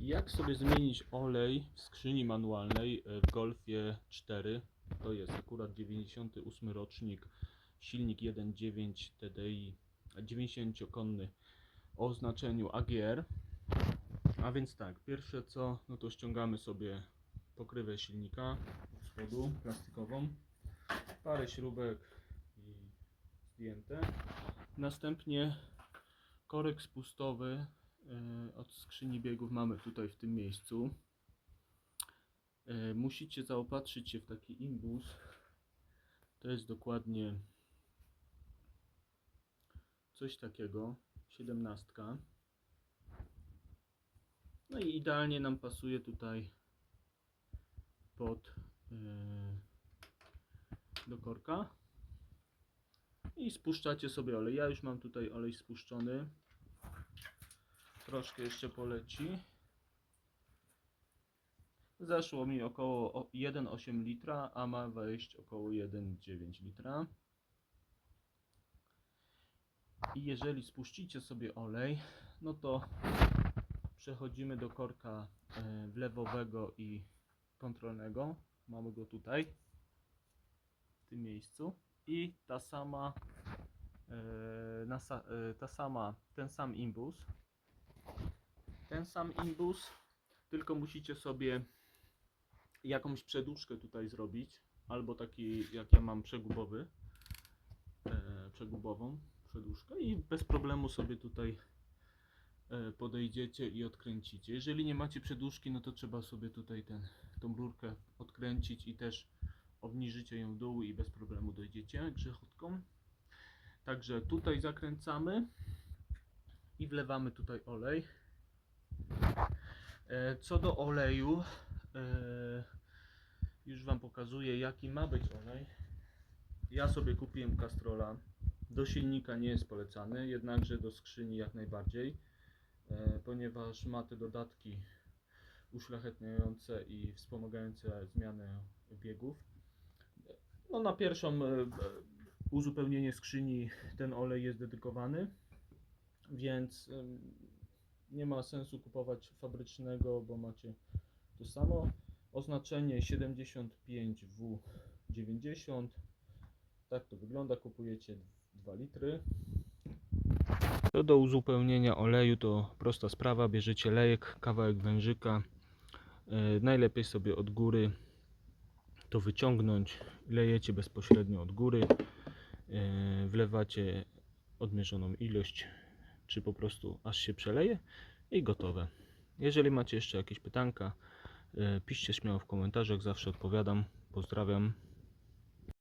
Jak sobie zmienić olej w skrzyni manualnej e, w Golfie 4? To jest akurat 98 rocznik, silnik 1.9 TDI, 90-konny o oznaczeniu AGR. A więc tak, pierwsze co, no to ściągamy sobie pokrywę silnika z spodu, plastikową, parę śrubek i zdjęte. Następnie korek spustowy e, skrzyni biegów mamy tutaj w tym miejscu. E, Musicie zaopatrzyć się w taki imbus. To jest dokładnie coś takiego, 17. No i idealnie nam pasuje tutaj pod e, do korka. I spuszczacie sobie olej. Ja już mam tutaj olej spuszczony. Troszkę jeszcze poleci. Zeszło mi około o- 1,8 litra, a ma wejść około 1,9 litra. I jeżeli spuścicie sobie olej, no to przechodzimy do korka e, wlewowego i kontrolnego. Mamy go tutaj, w tym miejscu. I ta sama, e, e, ta sama, ten sam imbus. Ten sam imbus, tylko musicie sobie jakąś przedłużkę tutaj zrobić, albo taki jak ja mam przegubowy, e, przegubową przedłużkę i bez problemu sobie tutaj e, podejdziecie i odkręcicie. Jeżeli nie macie przedłużki, no to trzeba sobie tutaj ten, tą rurkę odkręcić i też obniżycie ją w dół i bez problemu dojdziecie grzechotką. Także tutaj zakręcamy wlewamy tutaj olej. E, Co do oleju, e, już Wam pokazuję jaki ma być olej. Ja sobie kupiłem Castrola. Do silnika nie jest polecany, jednakże do skrzyni jak najbardziej, e, ponieważ ma te dodatki uszlachetniające i wspomagające zmianę biegów. No na pierwszą uzupełnienie skrzyni ten olej jest dedykowany, więc nie ma sensu kupować fabrycznego, bo macie to samo. Oznaczenie 75W90. Tak to wygląda. Kupujecie 2 litry. Co do uzupełnienia oleju to prosta sprawa. Bierzecie lejek, kawałek wężyka. E, najlepiej sobie od góry to wyciągnąć. Lejecie bezpośrednio od góry. E, wlewacie odmierzoną ilość, czy po prostu aż się przeleje i gotowe. Jeżeli macie jeszcze jakieś pytanka, e, piszcie śmiało w komentarzach, zawsze odpowiadam. Pozdrawiam.